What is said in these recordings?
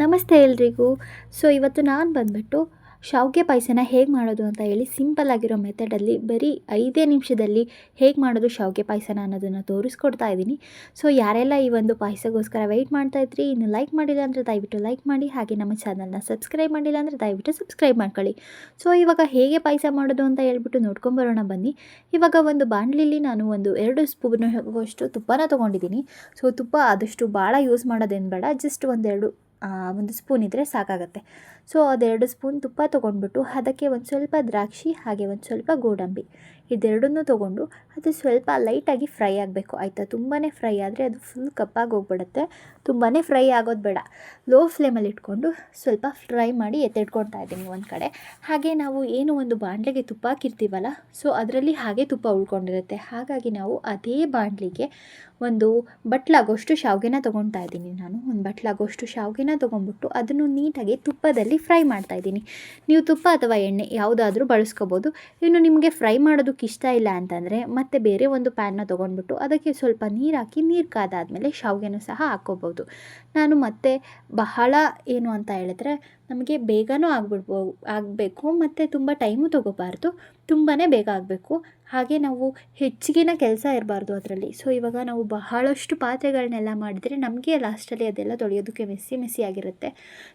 ನಮಸ್ತೆ ಎಲ್ರಿಗೂ. ಸೊ ಇವತ್ತು ನಾನು ಬಂದುಬಿಟ್ಟು ಶಾವಿಗೆ ಪಾಯಸನ ಹೇಗೆ ಮಾಡೋದು ಅಂತ ಹೇಳಿ ಸಿಂಪಲ್ ಆಗಿರೋ ಮೆಥಡಲ್ಲಿ ಬರೀ ಐದೇ ನಿಮಿಷದಲ್ಲಿ ಹೇಗೆ ಮಾಡೋದು ಶಾವಿಗೆ ಪಾಯಸನ ಅನ್ನೋದನ್ನು ತೋರಿಸ್ಕೊಡ್ತಾ ಇದ್ದೀನಿ. ಸೊ ಯಾರೆಲ್ಲ ಈ ಒಂದು ಪಾಯಸಗೋಸ್ಕರ ವೆಯ್ಟ್ ಮಾಡ್ತಾ ಇದ್ರಿ, ಇನ್ನು ಲೈಕ್ ಮಾಡಿಲ್ಲ ಅಂದರೆ ದಯವಿಟ್ಟು ಲೈಕ್ ಮಾಡಿ, ಹಾಗೆ ನಮ್ಮ ಚಾನಲ್ನ ಸಬ್ಸ್ಕ್ರೈಬ್ ಮಾಡಿಲ್ಲ ಅಂದರೆ ದಯವಿಟ್ಟು ಸಬ್ಸ್ಕ್ರೈಬ್ ಮಾಡ್ಕೊಳ್ಳಿ. ಸೊ ಇವಾಗ ಹೇಗೆ ಪಾಯಸ ಮಾಡೋದು ಅಂತ ಹೇಳ್ಬಿಟ್ಟು ನೋಡ್ಕೊಂಬರೋಣ ಬನ್ನಿ. ಇವಾಗ ಒಂದು ಬಾಣಲಿಲಿ ನಾನು ಒಂದು ಎರಡು ಸ್ಪೂನ್ ಅಷ್ಟು ತುಪ್ಪನ ತೊಗೊಂಡಿದ್ದೀನಿ. ಸೊ ತುಪ್ಪ ಆದಷ್ಟು ಭಾಳ ಯೂಸ್ ಮಾಡೋದೇನು ಬೇಡ ಜಸ್ಟ್ ಒಂದೆರಡು ಒಂದು ಸ್ಪೂನ್ ಇದ್ದರೆ ಸಾಕಾಗುತ್ತೆ. ಸೊ ಅದೆರಡು ಸ್ಪೂನ್ ತುಪ್ಪ ತೊಗೊಂಡ್ಬಿಟ್ಟು ಅದಕ್ಕೆ ಒಂದು ಸ್ವಲ್ಪ ದ್ರಾಕ್ಷಿ, ಹಾಗೆ ಒಂದು ಸ್ವಲ್ಪ ಗೋಡಂಬಿ. ಇದೆರಡನ್ನೂ ತೊಗೊಂಡು ಅದು ಸ್ವಲ್ಪ ಲೈಟಾಗಿ ಫ್ರೈ ಆಗಬೇಕು, ಆಯಿತಾ? ತುಂಬಾ ಫ್ರೈ ಆದರೆ ಅದು ಫುಲ್ ಕಪ್ಪಾಗಿ ಹೋಗ್ಬಿಡುತ್ತೆ. ತುಂಬಾ ಫ್ರೈ ಆಗೋದು ಬೇಡ. ಲೋ ಫ್ಲೇಮಲ್ಲಿ ಇಟ್ಕೊಂಡು ಸ್ವಲ್ಪ ಫ್ರೈ ಮಾಡಿ ಎತ್ತಿಟ್ಕೊಳ್ತಾ ಇದ್ದೀನಿ ಒಂದು ಕಡೆ. ಹಾಗೆ ನಾವು ಏನು ಒಂದು ಬಾಣಲೆಗೆ ತುಪ್ಪ ಹಾಕಿರ್ತೀವಲ್ಲ ಸೊ ಅದರಲ್ಲಿ ಹಾಗೆ ತುಪ್ಪ ಉಳ್ಕೊಂಡಿರುತ್ತೆ. ಹಾಗಾಗಿ ನಾವು ಅದೇ ಬಾಣಲಿಗೆ ಒಂದು ಬಟ್ಲಾಗೋಷ್ಟು ಶಾವಿಗೆನ ತೊಗೊಳ್ತಾ ಇದ್ದೀನಿ ನಾನು. ಒಂದು ಬಟ್ಲಾಗೋಷ್ಟು ಶಾವಿಗೆನ ತೊಗೊಂಡ್ಬಿಟ್ಟು ಅದನ್ನು ನೀಟಾಗಿ ತುಪ್ಪದಲ್ಲಿ ಫ್ರೈ ಮಾಡ್ತಾ ಇದ್ದೀನಿ. ನೀವು ತುಪ್ಪ ಅಥವಾ ಎಣ್ಣೆ ಯಾವುದಾದ್ರೂ ಬಳಸ್ಕೋಬೋದು. ಇನ್ನು ನಿಮಗೆ ಫ್ರೈ ಮಾಡೋದಕ್ಕೆ ಇಷ್ಟ ಇಲ್ಲ ಅಂತಂದರೆ ಮತ್ತೆ ಬೇರೆ ಒಂದು ಪ್ಯಾನ್ನ ತೊಗೊಂಡ್ಬಿಟ್ಟು ಅದಕ್ಕೆ ಸ್ವಲ್ಪ ನೀರು ಹಾಕಿ ನೀರು ಕಾದಾದಮೇಲೆ ಶಾವಿಗೆನೂ ಸಹ ಹಾಕ್ಕೋಬೋದು. ನಾನು ಮತ್ತೆ ಬಹಳ ಏನು ಅಂತ ಹೇಳಿದ್ರೆ ನಮಗೆ ಬೇಗನೂ ಆಗ್ಬಿಡ್ಬೋ ಆಗಬೇಕು, ಮತ್ತು ತುಂಬ ಟೈಮು ತೊಗೋಬಾರ್ದು. ತುಂಬಾ ಬೇಗ ಆಗಬೇಕು. ಹಾಗೆ ನಾವು ಹೆಚ್ಚಿಗಿನ ಕೆಲಸ ಇರಬಾರ್ದು ಅದರಲ್ಲಿ. ಸೊ ಇವಾಗ ನಾವು ಬಹಳಷ್ಟು ಪಾತ್ರೆಗಳನ್ನೆಲ್ಲ ಮಾಡಿದರೆ ನಮಗೆ ಲಾಸ್ಟಲ್ಲಿ ಅದೆಲ್ಲ ತೊಳೆಯೋದಕ್ಕೆ ಮೆಸ್ಸಿ ಮೆಸ್ಸಿ ಆಗಿರುತ್ತೆ.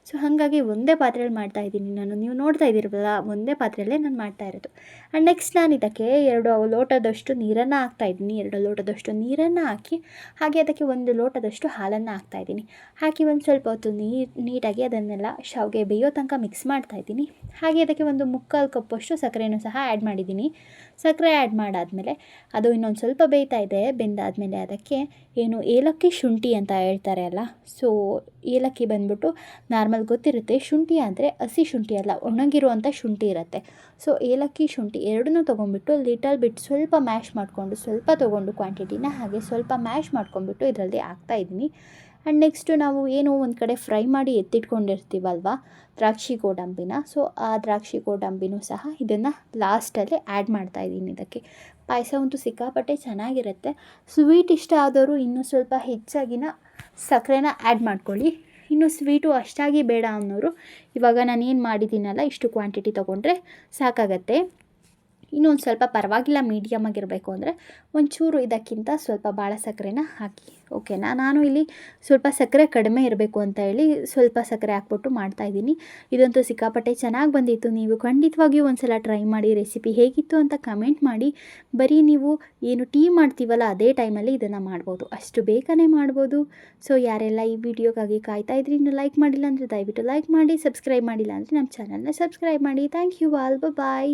ಸೊ ಹಾಗಾಗಿ ಒಂದೇ ಪಾತ್ರೆಯಲ್ಲಿ ಮಾಡ್ತಾ ಇದ್ದೀನಿ. ನಾನು ನೀವು ನೋಡ್ತಾ ಇದ್ದೀರಲ್ಲ, ಒಂದೇ ಪಾತ್ರೆಯಲ್ಲೇ ನಾನು ಮಾಡ್ತಾ ಇರೋದು. ಆ್ಯಂಡ್ ನೆಕ್ಸ್ಟ್ ನಾನು ಇದಕ್ಕೆ ಎರಡು ಲೋಟದಷ್ಟು ನೀರನ್ನು ಹಾಕ್ತಾ ಇದ್ದೀನಿ. ಎರಡು ಲೋಟದಷ್ಟು ನೀರನ್ನು ಹಾಕಿ, ಹಾಗೆ ಅದಕ್ಕೆ ಒಂದು ಲೋಟದಷ್ಟು ಹಾಲನ್ನು ಹಾಕ್ತಾ ಇದ್ದೀನಿ. ಹಾಕಿ ಒಂದು ಸ್ವಲ್ಪ ಹೊತ್ತು ನೀಟಾಗಿ ಅದನ್ನೆಲ್ಲ ಶಾವಿಗೆ ಬೇಯೋ ತನಕ ಮಿಕ್ಸ್ ಮಾಡ್ತಾ ಇದ್ದೀನಿ. ಹಾಗೆ ಅದಕ್ಕೆ ಒಂದು ಮುಕ್ಕಾಲು ಕಪ್ಪಷ್ಟು ಸಕ್ಕರೆಯನ್ನು ಸಹ ಮಾಡಿದ್ದೀನಿ. ಸಕ್ಕರೆ ಆ್ಯಡ್ ಮಾಡಾದಮೇಲೆ ಅದು ಇನ್ನೊಂದು ಸ್ವಲ್ಪ ಬೇಯ್ತಾ ಇದೆ, ಬೆಂದಾದಮೇಲೆ ಅದಕ್ಕೆ ಏನು ಏಲಕ್ಕಿ ಶುಂಠಿ ಅಂತ ಹೇಳ್ತಾರೆ ಅಲ್ಲ? ಸೊ ಏಲಕ್ಕಿ ಬಂದ್ಬಿಟ್ಟು ನಾರ್ಮಲ್ ಗೊತ್ತಿರುತ್ತೆ. ಶುಂಠಿ ಅಂದರೆ ಹಸಿ ಶುಂಠಿ ಅಲ್ಲ, ಒಣಗಿರುವಂಥ ಶುಂಠಿ ಇರುತ್ತೆ. ಸೊ ಏಲಕ್ಕಿ, ಶುಂಠಿ ಎರಡನ್ನೂ ತೊಗೊಂಡ್ಬಿಟ್ಟು ಲಿಟಲ್ ಬಿಟ್ ಸ್ವಲ್ಪ ಮ್ಯಾಶ್ ಮಾಡಿಕೊಂಡು, ಸ್ವಲ್ಪ ತೊಗೊಂಡು ಕ್ವಾಂಟಿಟಿನ ಹಾಗೆ ಸ್ವಲ್ಪ ಮ್ಯಾಶ್ ಮಾಡ್ಕೊಂಡ್ಬಿಟ್ಟು ಇದರಲ್ಲಿ ಹಾಕ್ತಾ ಇದ್ದೀನಿ. ಆ್ಯಂಡ್ ನೆಕ್ಸ್ಟು ನಾವು ಏನು ಒಂದು ಕಡೆ ಫ್ರೈ ಮಾಡಿ ಎತ್ತಿಟ್ಕೊಂಡಿರ್ತೀವಲ್ವ? ದ್ರಾಕ್ಷಿ ಗೋಡಂಬಿನ. ಸೊ ಆ ದ್ರಾಕ್ಷಿ ಗೋಡಂಬಿನೂ ಸಹ ಇದನ್ನು ಲಾಸ್ಟಲ್ಲಿ ಆ್ಯಡ್ ಮಾಡ್ತಾ ಇದ್ದೀನಿ ಇದಕ್ಕೆ. ಪಾಯಸ ಅಂತೂ ಸಿಕ್ಕಾಪಟ್ಟೆ ಚೆನ್ನಾಗಿರುತ್ತೆ. ಸ್ವೀಟ್ ಇಷ್ಟ ಆದವರು ಇನ್ನೂ ಸ್ವಲ್ಪ ಹೆಚ್ಚಾಗಿನ ಸಕ್ಕರೆನ ಆ್ಯಡ್ ಮಾಡ್ಕೊಳ್ಳಿ. ಇನ್ನು ಸ್ವೀಟು ಅಷ್ಟಾಗಿ ಬೇಡ ಅನ್ನೋರು, ಇವಾಗ ನಾನು ಏನು ಮಾಡಿದ್ದೀನಲ್ಲ, ಇಷ್ಟು ಕ್ವಾಂಟಿಟಿ ತೊಗೊಂಡ್ರೆ ಸಾಕಾಗತ್ತೆ. ಇನ್ನೊಂದು ಸ್ವಲ್ಪ ಪರವಾಗಿಲ್ಲ ಮೀಡಿಯಮ್ ಆಗಿರಬೇಕು ಅಂದರೆ ಒಂಚೂರು ಇದಕ್ಕಿಂತ ಸ್ವಲ್ಪ ಭಾಳ ಸಕ್ಕರೆನ ಹಾಕಿ ಓಕೆನಾ ನಾನು ಇಲ್ಲಿ ಸ್ವಲ್ಪ ಸಕ್ಕರೆ ಕಡಿಮೆ ಇರಬೇಕು ಅಂತ ಹೇಳಿ ಸ್ವಲ್ಪ ಸಕ್ಕರೆ ಹಾಕ್ಬಿಟ್ಟು ಮಾಡ್ತಾಯಿದ್ದೀನಿ ಇದಂತೂ ಸಿಕ್ಕಾಪಟ್ಟೆ ಚೆನ್ನಾಗಿ ಬಂದಿತ್ತು. ನೀವು ಖಂಡಿತವಾಗಿಯೂ ಒಂದು ಸಲ ಟ್ರೈ ಮಾಡಿ ರೆಸಿಪಿ ಹೇಗಿತ್ತು ಅಂತ ಕಮೆಂಟ್ ಮಾಡಿ. ಬರೀ ನೀವು ಏನು ಟೀ ಮಾಡ್ತೀವಲ್ಲ, ಅದೇ ಟೈಮಲ್ಲಿ ಇದನ್ನು ಮಾಡ್ಬೋದು. ಅಷ್ಟು ಬೇಗನೆ ಮಾಡ್ಬೋದು. ಸೊ ಯಾರೆಲ್ಲ ಈ ವಿಡಿಯೋಗಾಗಿ ಕಾಯ್ತಾ ಇದ್ರಿ, ಇನ್ನು ಲೈಕ್ ಮಾಡಿಲ್ಲ ಅಂದರೆ ದಯವಿಟ್ಟು ಲೈಕ್ ಮಾಡಿ ಸಬ್ಸ್ಕ್ರೈಬ್ ಮಾಡಿಲ್ಲ ಅಂದರೆ ನಮ್ಮ ಚಾನಲ್ನ ಸಬ್ಸ್ಕ್ರೈಬ್ ಮಾಡಿ. Thank you all bye